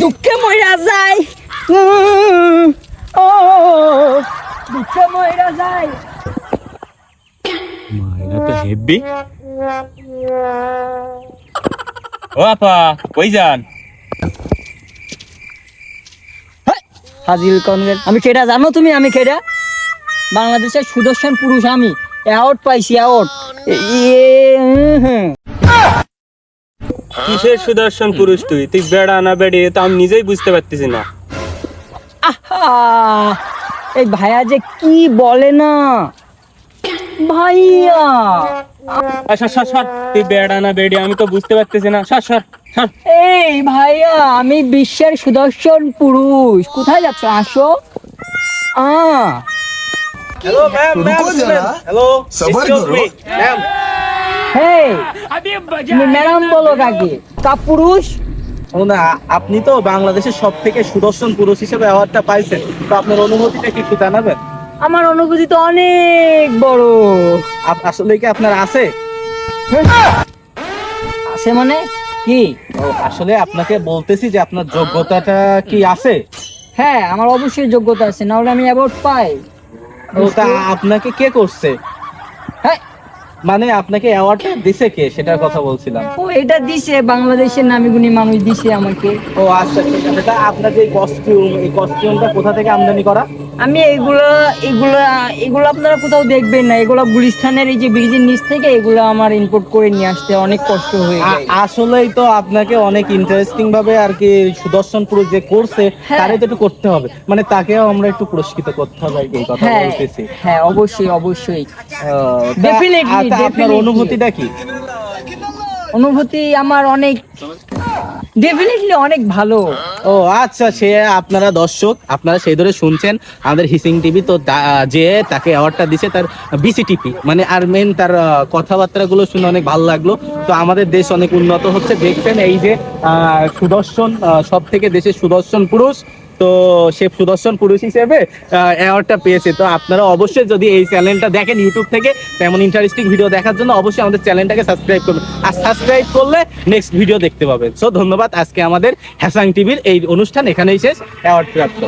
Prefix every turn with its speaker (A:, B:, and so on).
A: দুঃখে মইরা যায় ও দুঃখে মইরা যায়
B: মাইনা তো হেভি ও আপা কই যান?
A: হাজির কনগের আমি কেডা জানো তুমি আমি কেডা? বাংলাদেশের সুদর্শন পুরুষ আমি। অ্যাওয়ার্ড পাইছি অ্যাওয়ার্ড
B: কিসের সুদর্শন পুরুষ তুই? তুই বেড়া না বেড়ে তো আমি নিজেই বুঝতে পারতেছি না।
A: এই ভাইয়া যে কি বলে না? ভাইয়া!
B: আচ্ছা সর সর তুই বেড়া না বেড়ে আমি তো বুঝতে পারতেছি না। সর সর
A: এই ভাইয়া আমি বিশ্বের সুদর্শন পুরুষ। কোথায় যাচ্ছ? আসো। আ।
B: হ্যালো ম্যাম ম্যাম হ্যালো
C: সবার
B: ম্যাম
A: ম্যাডাম বলো কাকে? কা পুরুষ?
D: ও না আপনি তো বাংলাদেশের সব থেকে সুদর্শন পুরুষ হিসেবে অ্যাওয়ার্ডটা পাইছেন। তো আপনার অনুভূতিটা কি একটু জানাবেন?
A: আমার অনুভূতি তো অনেক বড়।
D: আসলে কি আপনার আছে?
A: আছে মানে? কি?
D: আসলে আপনাকে বলতেছি যে আপনার যোগ্যতাটা কি আছে?
A: হ্যাঁ আমার অবশ্যই যোগ্যতা আছে না হলে আমি অ্যাওয়ার্ড পাই।
D: আপনাকে কে করছে?
A: হ্যাঁ
D: মানে আপনাকে অ্যাওয়ার্ডটা দিছে কে? সেটার কথা বলছিলাম।
A: ও এটা দিছে বাংলাদেশের নামিগুণী মানুষ দিছে আমাকে।
D: ও আচ্ছা সেটা আছে। তা আপনার যে কস্টিউম এই কস্টিউমটা কোথা থেকে আমদানি করা?
A: আমি এগুলো এগুলো এগুলো আপনারা কোথাও দেখবেন না। এগুলো গুলিস্তানের এই যে ব্রিজের নিচ থেকে এগুলো আমার ইম্পোর্ট করে নিয়ে আসতে অনেক কষ্ট হয়ে
D: আসলেই তো আপনাকে অনেক ইন্টারেস্টিং ভাবে আর কি সুদর্শন পুরুষ যে করছে
A: হ্যাঁ।
D: তারই তো একটু করতে হবে। মানে তাকেও আমরা একটু পুরস্কৃত করতে হবে আর কি এই কথা
A: হ্যাঁ
D: বলতেছি।
A: হ্যাঁ অবশ্যই অবশ্যই।
D: তা আপনার অনুভূতিটা কি?
A: অনুভূতি আমার অনেক ডেফিনেটলি অনেক ভালো।
D: ও আচ্ছা সে আপনারা দর্শক, আপনারা সেই ধরে শুনছেন আমাদের হিসিং টিভি তো যে তাকে অ্যাওয়ার্ডটা দিছে তার বিসিটিপি মানে আর মেন তার কথাবার্তা গুলো শুনে অনেক ভালো লাগল। তো আমাদের দেশ অনেক উন্নত হচ্ছে। দেখছেন এই যে সুদর্শন সব থেকে দেশের সুদর্শন পুরুষ তো সে সুদর্শন পুরুষ হিসেবে অ্যাওয়ার্ডটা পেয়েছে। তো আপনারা অবশ্যই যদি এই চ্যানেলটা দেখেন ইউটিউব থেকে, তেমন ইন্টারেস্টিং ভিডিও দেখার জন্য অবশ্যই আমাদের চ্যানেলটাকে সাবস্ক্রাইব করবেন। আর সাবস্ক্রাইব করলে নেক্সট ভিডিও দেখতে পাবেন। সো ধন্যবাদ। আজকে আমাদের হ্যাসাং টিভির এই অনুষ্ঠান এখানেই শেষ। অ্যাওয়ার্ড প্রাপ্ত